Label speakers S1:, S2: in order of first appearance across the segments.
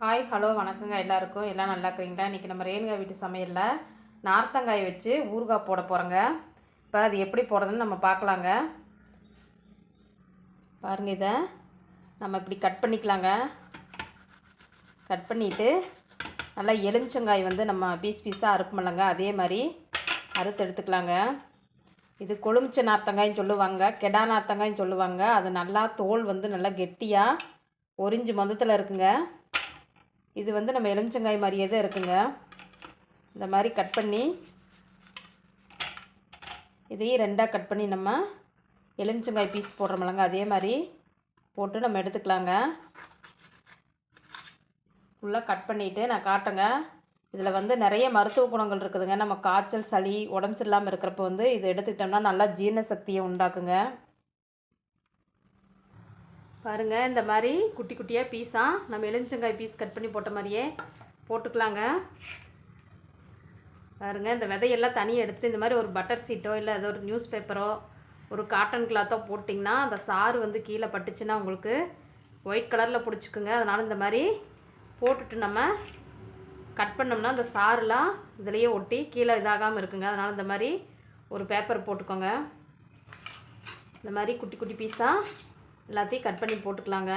S1: Hi hello வணக்கங்க எல்லாருக்கும். எல்லாம் நல்லா இருக்கிறீங்களா? இன்றைக்கி நம்ம ரேணுகா வீட்டு சமையலில் நார்த்தங்காய் வச்சு ஊறுகாய் போட போகிறோங்க இப்போ அது எப்படி போடுறதுன்னு நம்ம பார்க்கலாங்க. பாருங்க இதை. நம்ம இப்படி கட் பண்ணிக்கலாங்க. கட் பண்ணிவிட்டு நல்லா எலுமிச்சங்காய் வந்து நம்ம பீஸ் பீஸாக அறுப்பமில்லங்க அதே மாதிரி அறுத்து எடுத்துக்கலாங்க. இது கொழுமிச்ச நார்த்தங்காய்ன்னு சொல்லுவாங்க. கெடா நார்த்தங்காய்ன்னு சொல்லுவாங்க. அது நல்லா தோல் வந்து நல்லா கெட்டியாக ஒரிஞ்சு மந்தத்தில் இருக்குங்க. இது வந்து நம்ம எலுமிச்சங்காய் மாதிரியே தான் இருக்குங்க. இந்த மாதிரி கட் பண்ணி இதையும் ரெண்டாக கட் பண்ணி நம்ம எலுமிச்சங்காய் பீஸ் போடுறோமில்லங்க அதே மாதிரி போட்டு நம்ம எடுத்துக்கலாங்க. ஃபுல்லாக கட் பண்ணிவிட்டு நான் காட்டுறேங்க. இதில் வந்து நிறைய மருத்துவ குணங்கள் இருக்குதுங்க. நம்ம காய்ச்சல் சளி உடம்பு சரியில்லாமல் இருக்கிறப்ப வந்து இதை எடுத்துக்கிட்டோம்னா நல்லா ஜீரண சக்தியை உண்டாக்குங்க. பாருங்கள் இந்த மாதிரி குட்டி குட்டியாக பீஸாக நம்ம எலுமிச்சங்காய் பீஸ் கட் பண்ணி போட்ட மாதிரியே போட்டுக்கலாங்க. பாருங்கள் இந்த விதையெல்லாம் தனியாக எடுத்துட்டு இந்த மாதிரி ஒரு பட்டர் சீட்டோ இல்லை ஏதோ ஒரு நியூஸ் பேப்பரோ ஒரு காட்டன் கிளாத்தோ போட்டிங்கன்னா அந்த சாறு வந்து கீழே பட்டுச்சுன்னா உங்களுக்கு ஒயிட் கலரில் பிடிச்சிக்குங்க. அதனால் இந்த மாதிரி போட்டுட்டு நம்ம கட் பண்ணோம்னா அந்த சாறுலாம் இதுலேயே ஒட்டி கீழே இதாகாமல் இருக்குங்க. அதனால் இந்த மாதிரி ஒரு பேப்பர் போட்டுக்கோங்க. இந்த மாதிரி குட்டி குட்டி பீஸாக எல்லாத்தையும் கட் பண்ணி போட்டுக்கலாங்க.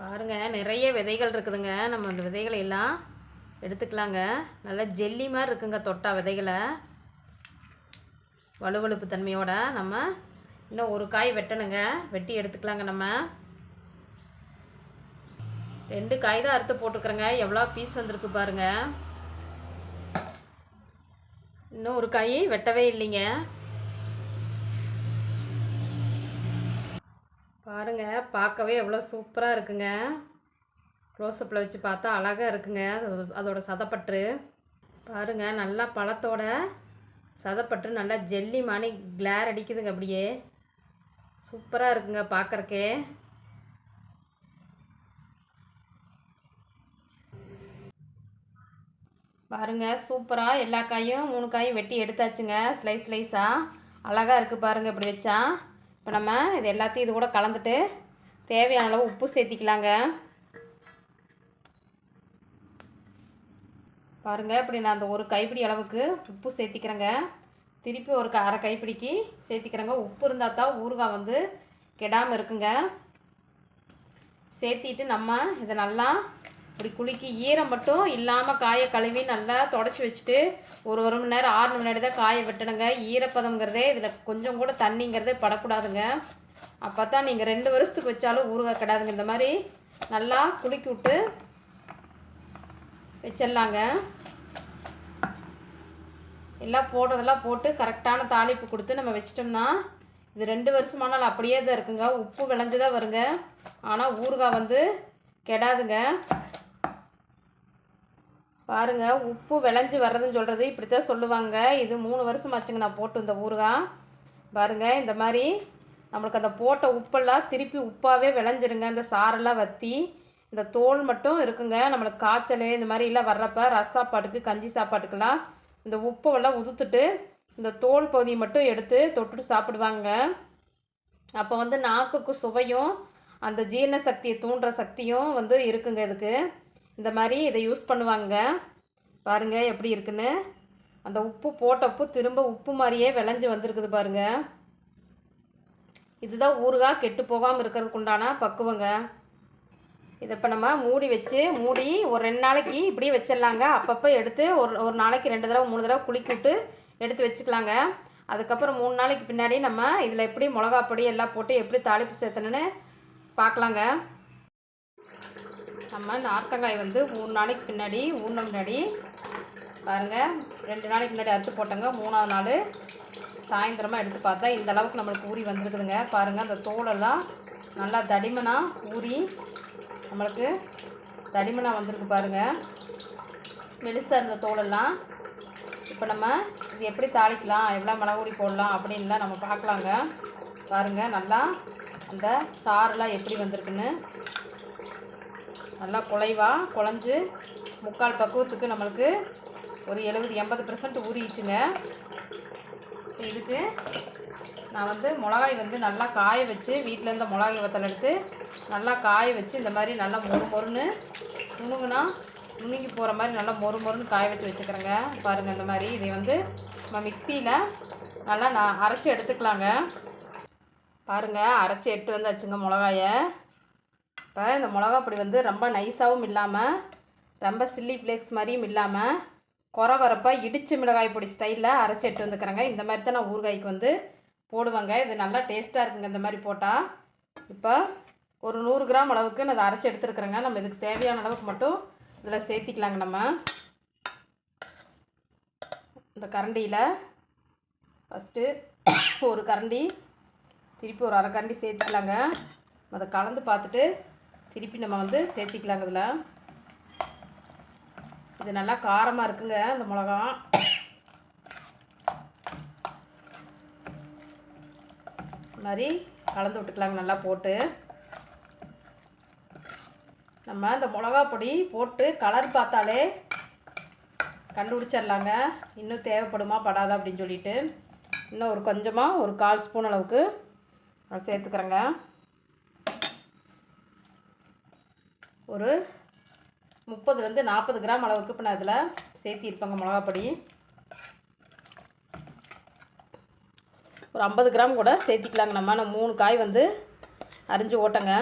S1: பாருங்க நிறைய விதைகள் இருக்குதுங்க. நம்ம அந்த விதைகளை எல்லாம் எடுத்துக்கலாங்க. நல்லா ஜெல்லி மாதிரி இருக்குங்க தொட்டா விதைகளை. வலுவழுப்பு தன்மையோட நம்ம இன்னும் ஒரு காய் வெட்டணுங்க. வெட்டி எடுத்துக்கலாங்க நம்ம. ரெண்டு காய் தான் அறுத்து போட்டுக்கிறேங்க. எவ்வளோ பீஸ் வந்திருக்கு பாருங்க. இன்னும் ஒரு காய் வெட்டவே இல்லைங்க. பாருங்க பார்க்கவே எவ்வளோ சூப்பராக இருக்குங்க. க்ளோஸ்அப்பில் வச்சு பார்த்தா அழகாக இருக்குங்க அதோட சதப்பற்று. பாருங்க நல்லா பழத்தோட சதப்பற்று நல்லா ஜெல்லி மானி கிளேர் அடிக்குதுங்க அப்படியே. சூப்பராக இருக்குங்க பார்க்குறக்கே. பாருங்க சூப்பராக எல்லா காயும் மூணு காயும் வெட்டி எடுத்தாச்சுங்க ஸ்லைஸ் ஸ்லைஸாக அழகாக இருக்குது பாருங்கள் இப்படி வச்சா. இப்போ நம்ம இது எல்லாத்தையும் இது கூட கலந்துட்டு தேவையான அளவு உப்பு சேர்த்திக்கலாங்க. பாருங்க இப்படி நான் அந்த ஒரு கைப்பிடி அளவுக்கு உப்பு சேர்த்திக்கிறேங்க. திருப்பி ஒரு க- அரை கைப்பிடிக்கு சேர்த்திக்கிறேங்க. உப்பு இருந்தால் தான் ஊறுகாய் வந்து கெடாமல் இருக்குங்க. சேர்த்திட்டு நம்ம இதை நல்லா இப்படி குலுக்கி ஈரம் மட்டும் இல்லாமல் காயை கழுவி நல்லா தொடச்சி வச்சுட்டு ஒரு ஒரு மணி நேரம் ஆறு மணி நேரம் தான் காய வெட்டணுங்க. ஈரப்பதம்ங்கிறதே இதில் கொஞ்சம் கூட தண்ணிங்கிறதே படக்கூடாதுங்க. அப்போ தான் நீங்கள் ரெண்டு வருஷத்துக்கு வச்சாலும் ஊறுகாய் கிடாதுங்க. இந்த மாதிரி நல்லா குலுக்கி விட்டு வச்சிடலாங்க. எல்லாம் போடுறதெல்லாம் போட்டு கரெக்டான தாளிப்பு கொடுத்து நம்ம வச்சிட்டோம்னா இது ரெண்டு வருஷமானாலும் அப்படியே தான் இருக்குங்க. உப்பு விளைஞ்சு தான் வருங்க. ஆனால் ஊறுகாய் வந்து கெடாதுங்க. பாருங்கள் உப்பு விளைஞ்சி வர்றதுன்னு சொல்கிறது இப்படி தான் சொல்லுவாங்க. இது மூணு வருஷம் ஆச்சுங்க நான் போட்டு இந்த ஊறுகாய் பாருங்க இந்த மாதிரி நம்மளுக்கு அந்த போட்ட உப்பெல்லாம் திருப்பி உப்பாகவே விளைஞ்சிருங்க. இந்த சாரெல்லாம் வற்றி இந்த தோல் மட்டும் இருக்குங்க. நம்மளுக்கு காய்ச்சல் இந்த மாதிரி எல்லாம் வர்றப்ப ரச சாப்பாட்டுக்கு கஞ்சி சாப்பாட்டுக்கெல்லாம் இந்த உப்பெல்லாம் உதுத்துட்டு இந்த தோல் பகுதியை மட்டும் எடுத்து தொட்டுட்டு சாப்பிடுவாங்க. அப்போ வந்து நாக்குக்கு சுவையும் அந்த ஜீரண சக்தியை தூண்டுற சக்தியும் வந்து இருக்குங்க இதுக்கு. இந்த மாதிரி இதை யூஸ் பண்ணுவாங்க. பாருங்க எப்படி இருக்குன்னு. அந்த உப்பு போட்டப்போ திரும்ப உப்பு மாதிரியே விளைஞ்சி வந்திருக்குது பாருங்க. இதுதான் ஊறுகாய் கெட்டு போகாமல் இருக்கிறதுக்கு உண்டான பக்குவங்க. இதை இப்போ நம்ம மூடி வச்சு மூடி ஒரு ரெண்டு நாளைக்கு இப்படியே வச்சிடலாங்க. அப்பப்போ எடுத்து ஒரு ஒரு நாளைக்கு ரெண்டு தடவை மூணு தடவை குளிக்கி விட்டு எடுத்து வச்சுக்கலாங்க. அதுக்கப்புறம் மூணு நாளைக்கு பின்னாடி நம்ம இதில் எப்படி மிளகா பொடி எல்லாம் போட்டு எப்படி தாளிப்பு சேர்த்தணுன்னு பார்க்கலாங்க. நம்ம நார்த்தங்காய் வந்து மூணு நாளைக்கு பின்னாடி ஊறின முன்னாடி பாருங்கள் ரெண்டு நாளைக்கு முன்னாடி அறுத்து போட்டோங்க. மூணாவது நாள் சாயந்தரமாக எடுத்து பார்த்தா இந்த அளவுக்கு நம்மளுக்கு ஊறி வந்திருக்குதுங்க. பாருங்கள் அந்த தோலெல்லாம் நல்லா தடிமனாக ஊறி நம்மளுக்கு தடிமனாக வந்திருக்கு பாருங்கள் மெலிசாக இருந்த தோலெல்லாம் இப்போ நம்ம இது எப்படி தாளிக்கலாம் எவ்வளோ மிளகுடி போடலாம் அப்படின்லாம் நம்ம பார்க்கலாங்க. பாருங்கள் நல்லா அந்த சாரெல்லாம் எப்படி வந்திருக்குன்னு. நல்லா குலைவா குழஞ்சு முக்கால் பக்குவத்துக்கு நம்மளுக்கு ஒரு எழுபது எண்பது பர்சன்ட் ஊறிடுச்சுங்க. இப்போ இதுக்கு நான் வந்து மிளகாய் வந்து நல்லா காய வச்சு வீட்டில் இருந்த மிளகாய் வத்தல் எடுத்து நல்லா காய வச்சு இந்த மாதிரி நல்லா மொறு மொறுன்னு நுணுங்குனா நுணுங்கி போகிற மாதிரி நல்லா மொறு மொறுன்னு காய வச்சு வச்சுக்கிறேங்க. பாருங்கள் இந்த மாதிரி இதை வந்து நம்ம மிக்சியில் நல்லா நான் அரைச்சி எடுத்துக்கலாங்க. பாருங்கள் அரைச்சி எட்டு வந்தாச்சுங்க மிளகாயை. இப்போ இந்த மிளகா பொடி வந்து ரொம்ப நைஸாகவும் இல்லாமல் ரொம்ப சில்லி ஃப்ளேக்ஸ் மாதிரியும் இல்லாமல் குறை கொரப்பாக இடிச்சு மிளகாய் பொடி ஸ்டைலில் அரைச்சி எட்டு வந்துக்கிறேங்க. இந்த மாதிரி தான் நான் ஊறுகாய்க்கு வந்து போடுவேங்க. இது நல்லா டேஸ்ட்டாக இருக்குங்க இந்த மாதிரி போட்டால் இப்போ ஒரு நூறு கிராம் அளவுக்கு நான் அதை அரைச்சி எடுத்துருக்குறேங்க. நம்ம இதுக்கு தேவையான அளவுக்கு மட்டும் இதில் சேர்த்திக்கலாங்க நம்ம. இந்த கரண்டியில் ஃபஸ்ட்டு ஒரு கரண்டி திருப்பி ஒரு அரை கரண்டி சேர்த்துக்கலாங்க. அதை கலந்து பார்த்துட்டு திருப்பி நம்ம வந்து சேர்த்திக்கலாங்க இதில். இது நல்லா காரமாக இருக்குங்க இந்த மிளகா. மாதிரி கலந்து விட்டுக்கலாங்க நல்லா போட்டு. நம்ம இந்த மிளகா பொடி போட்டு கலர் பார்த்தாலே கண்டுபிடிச்சிடலாங்க. இன்னும் தேவைப்படுமா படாதா அப்படின்னு சொல்லிட்டு. இன்னும் ஒரு கொஞ்சமாக ஒரு கால் ஸ்பூன் அளவுக்கு நான் சேர்த்துக்கிறேங்க. ஒரு முப்பதுலேருந்து நாற்பது கிராம் அளவுக்கு இப்போ நான் இதில் சேர்த்திருப்பேங்க மிளகாப்பொடி. ஒரு ஐம்பது கிராம் கூட சேர்த்திக்கலாங்க நம்ம. நான் மூணு காய் வந்து அரிஞ்சு ஓட்டங்க.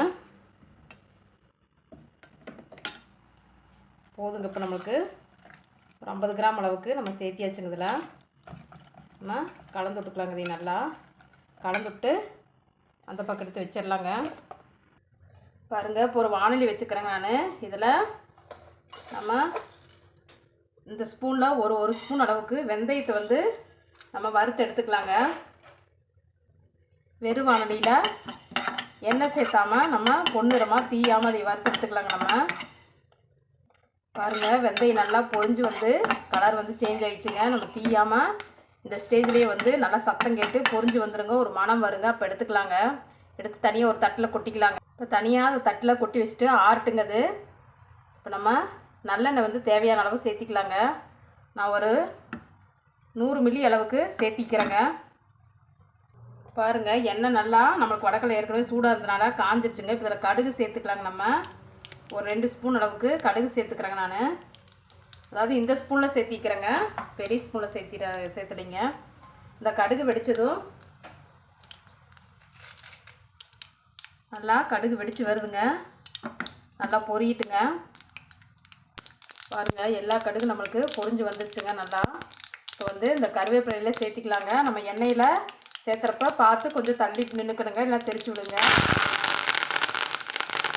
S1: போதுங்க இப்போ நம்மளுக்கு. ஒரு ஐம்பது கிராம் அளவுக்கு நம்ம சேர்த்தியாச்சுங்க இதில். நம்ம கலந்து விட்டுக்கலாங்க இதையும் நல்லா. கலந்து விட்டு அந்த பக்கம் எடுத்து வச்சிடலாங்க. பாருங்கள் இப்போ ஒரு வானொலி வச்சுக்கிறேங்க நான். இதில் நம்ம இந்த ஸ்பூனில் ஒரு ஒரு ஸ்பூன் அளவுக்கு வெந்தயத்தை வந்து நம்ம வறுத்து எடுத்துக்கலாங்க. வெறும் வானொலியில் எண்ணெய் சேர்த்தாமல் நம்ம பொண்ணுரமாக தீயாமல் அதை வறுத்து எடுத்துக்கலாங்க நம்ம. பாருங்கள் வெந்தயம் நல்லா பொழிஞ்சு வந்து கலர் வந்து சேஞ்ச் ஆகிடுச்சுங்க நம்ம தீயாமல் இந்த ஸ்டேஜ்லேயே வந்து நல்லா சத்தம் கேட்டு பொரிஞ்சு வந்துடுங்க ஒரு மனம் வருங்க அப்போ எடுத்துக்கலாங்க. எடுத்து தனியாக ஒரு தட்டில் கொட்டிக்கலாங்க. இப்போ தனியாக அந்த தட்டில் கொட்டி வச்சுட்டு ஆறட்டுங்க அது இப்போ நம்ம நல்லெண்ணெய் வந்து தேவையான அளவு சேர்த்திக்கலாங்க. நான் ஒரு நூறு மில்லி அளவுக்கு சேர்த்திக்கிறேங்க. பாருங்கள் எண்ணெய் நல்லா நம்மளுக்கு வடக்கலை ஏற்கனவே சூடாக இருந்தனால காஞ்சிருச்சுங்க. இப்போ இதில் கடுகு சேர்த்துக்கலாங்க நம்ம. ஒரு ரெண்டு ஸ்பூன் அளவுக்கு கடுகு சேர்த்துக்கிறேங்க நான். அதாவது இந்த ஸ்பூனில் சேர்த்திக்கிறேங்க. பெரிய ஸ்பூனில் சேர்த்திட சேர்த்துலிங்க. இந்த கடுகு வெடித்ததும் நல்லா கடுகு வெடித்து வருதுங்க. நல்லா பொரியிட்டுங்க பாருங்கள் எல்லா கடுகு நம்மளுக்கு பொரிஞ்சு வந்துருச்சுங்க நல்லா. இப்போ வந்து இந்த கருவேப்பிலையில சேர்த்திக்கலாங்க. நம்ம எண்ணெயில் சேர்த்துறப்ப பார்த்து கொஞ்சம் தள்ளி நின்றுக்கணுங்க இல்லை தெரிச்சு விடுங்க.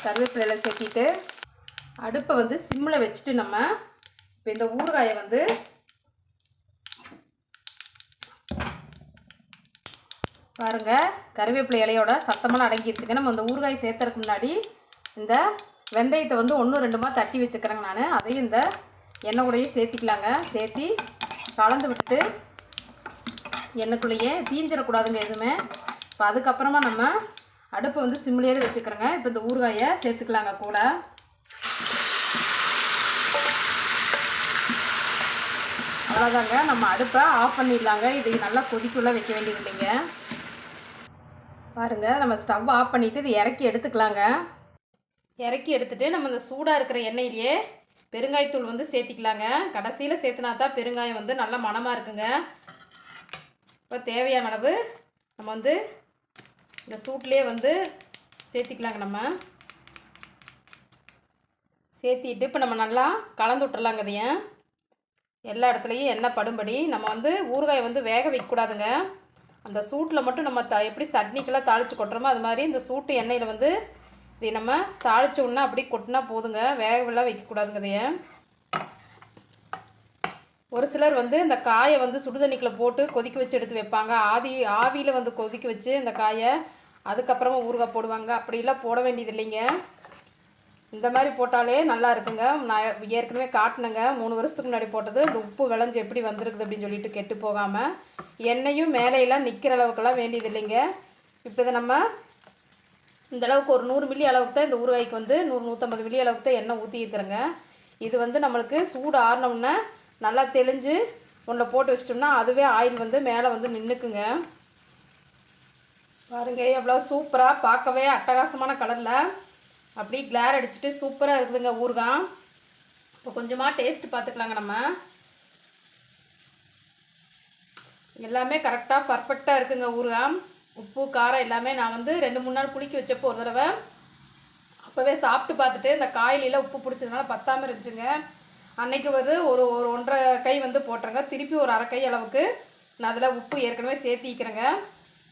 S1: கருவேப்பிலையில் சேர்த்திட்டு அடுப்பை வந்து சிம்மில் வச்சுட்டு நம்ம இப்போ இந்த ஊறுகாயை வந்து பாருங்க கருவேப்பிலை இலையோட சத்தமெல்லாம் அடங்கிடுச்சுங்க நம்ம இந்த ஊறுகாய் சேர்த்துறதுக்கு முன்னாடி இந்த வெந்தயத்தை வந்து ஒன்று ரெண்டுமா தட்டி வச்சுக்கிறேங்க நான். அதையும் இந்த எண்ணெய் கூடயே சேர்த்திக்கலாங்க. சேர்த்தி கலந்து விட்டு எண்ணெய்க்குள்ளேயே தீஞ்சிடக்கூடாதுங்க எதுவுமே. இப்போ அதுக்கப்புறமா நம்ம அடுப்பை வந்து சிம்லேயே வச்சுக்கிறோங்க. இப்போ இந்த ஊறுகாயை சேர்த்துக்கலாங்க கூட. அவ்வளோதாங்க நம்ம அடுப்பை ஆஃப் பண்ணிடலாங்க. இது நல்லா கொதிக்குள்ளே வைக்க வேண்டியது இல்லைங்க பாருங்கள் நம்ம ஸ்டவ் ஆஃப் பண்ணிவிட்டு இது இறக்கி எடுத்துக்கலாங்க. இறக்கி எடுத்துட்டு நம்ம இந்த சூடாக இருக்கிற எண்ணெயிலேயே பெருங்காயத்தூள் வந்து சேர்த்திக்கலாங்க. கடைசியில் சேர்த்துனா தான் பெருங்காயம் வந்து நல்ல மணமாக இருக்குங்க. இப்போ தேவையான அளவு நம்ம வந்து இந்த சூட்லேயே வந்து சேர்த்திக்கலாங்க நம்ம. சேர்த்திட்டு இப்போ நம்ம நல்லா கலந்து விட்டுறலாங்க இதையும் எல்லா இடத்துலையும் எண்ணெய் படும்படி நம்ம வந்து ஊறுகாயை வந்து வேக வைக்கக்கூடாதுங்க. அந்த சூட்டில் மட்டும் நம்ம த எப்படி சட்னிக்கெல்லாம் தாளித்து கொட்டுறோமோ அது மாதிரி இந்த சூட்டு எண்ணெயில் வந்து இதை நம்ம தாளித்து விடனா அப்படி கொட்டினா போதுங்க. வேகவெல்லாம் வைக்கக்கூடாதுங்க இதைய. ஒரு சிலர் வந்து இந்த காயை வந்து சுடுதண்ணிக்கில் போட்டு கொதிக்க வச்சு எடுத்து வைப்பாங்க. ஆதி ஆவியில் வந்து கொதிக்க வச்சு இந்த காயை அதுக்கப்புறமா ஊறுகாய் போடுவாங்க. அப்படிலாம் போட வேண்டியது இல்லைங்க இந்த மாதிரி போட்டாலே நல்லா இருக்குங்க. நான் ஏற்கனவே காட்டினேங்க. மூணு வருஷத்துக்கு முன்னாடி போட்டது. இந்த உப்பு விளைஞ்சு எப்படி வந்திருக்குது அப்படின்னு சொல்லிட்டு கெட்டு போகாமல் எண்ணெயும் மேலையெல்லாம் நிற்கிற அளவுக்கெல்லாம் வேண்டியது இல்லைங்க இப்போ இதை நம்ம இந்த அளவுக்கு ஒரு நூறு மில்லி அளவுக்கு தான் இந்த ஊறுகாய்க்கு வந்து நூறு நூற்றம்பது மில்லி அளவுக்கு தான் எண்ணெய் ஊற்றிக்கிறேங்க இது வந்து நம்மளுக்கு சூடு ஆறினோம்னா நல்லா தெளிஞ்சு ஒன்றை போட்டு வச்சிட்டோம்னா அதுவே ஆயில் வந்து மேலே வந்து நின்றுக்குங்க பாருங்க எவ்வளோ சூப்பராக பார்க்கவே அட்டகாசமான கலரில் அப்படியே கிளார் அடிச்சுட்டு சூப்பராக இருக்குதுங்க ஊறுகாய் இப்போ கொஞ்சமாக டேஸ்ட் பார்த்துக்கலாங்க நம்ம. எல்லாமே கரெக்டாக பர்ஃபெக்டாக இருக்குங்க ஊறுகாய் உப்பு காரம் எல்லாமே நான் வந்து ரெண்டு மூணு நாள் குளிக்க வச்சப்போ ஒரு தடவை. அப்போவே சாப்பிட்டு பார்த்துட்டு இந்த காயிலெலாம் உப்பு பிடிச்சதுனால பத்தாமல் இருந்துச்சுங்க. அன்னைக்கு வந்து ஒரு ஒரு ஒன்றரை கை வந்து போட்டுருங்க. திருப்பி ஒரு அரை கை அளவுக்கு நான் அதில் உப்பு ஏற்கனவே சேர்த்திக்கிறேங்க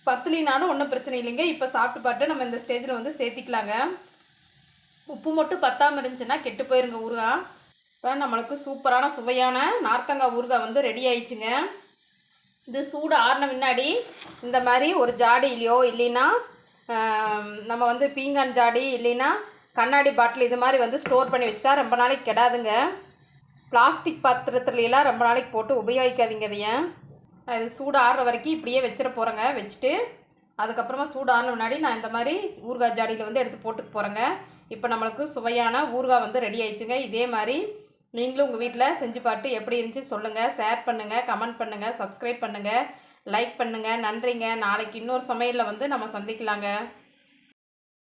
S1: பத்துலினாலும் ஒன்றும் பிரச்சனை இல்லைங்க. இப்போ சாப்பிட்டு பார்த்து நம்ம இந்த ஸ்டேஜில் வந்து சேர்த்திக்கலாங்க. உப்பு மட்டும் பத்தாமல் இருந்துச்சுன்னா கெட்டு போயிருங்க ஊறுகாய் இப்போ நம்மளுக்கு சூப்பரான சுவையான நார்த்தங்காய் ஊறுகாய் வந்து ரெடி ஆயிடுச்சுங்க. இது சூடு ஆறின முன்னாடி இந்த மாதிரி ஒரு ஜாடியிலையோ இல்லைன்னா நம்ம வந்து பீங்கான் ஜாடி இல்லைன்னா கண்ணாடி பாட்டில் இது மாதிரி வந்து ஸ்டோர் பண்ணி வச்சுட்டா ரொம்ப நாளைக்கு கெடாதுங்க. பிளாஸ்டிக் பாத்திரத்துலலாம் ரொம்ப நாளைக்கு போட்டு உபயோகிக்காதீங்க இதைய. அது சூடு ஆறுற வரைக்கும் இப்படியே வச்சிட போகிறேங்க வச்சுட்டு. அதுக்கப்புறமா சூடு ஆறின முன்னாடி நான் இந்த மாதிரி ஊறுகாய் ஜாடியில் வந்து எடுத்து போட்டுக்க போகிறேங்க இப்போ நம்மளுக்கு சுவையான ஊறுகாய் வந்து ரெடி ஆயிடுச்சுங்க. இதே மாதிரி நீங்களும் உங்கள் வீட்டில் செஞ்சு பார்த்து எப்படி இருந்துச்சு சொல்லுங்கள் ஷேர் பண்ணுங்கள் கமெண்ட் பண்ணுங்கள் சப்ஸ்கிரைப் பண்ணுங்கள் லைக் பண்ணுங்கள் நன்றிங்க. நாளைக்கு இன்னொரு சமையலில் வந்து நம்ம சந்திக்கலாங்க.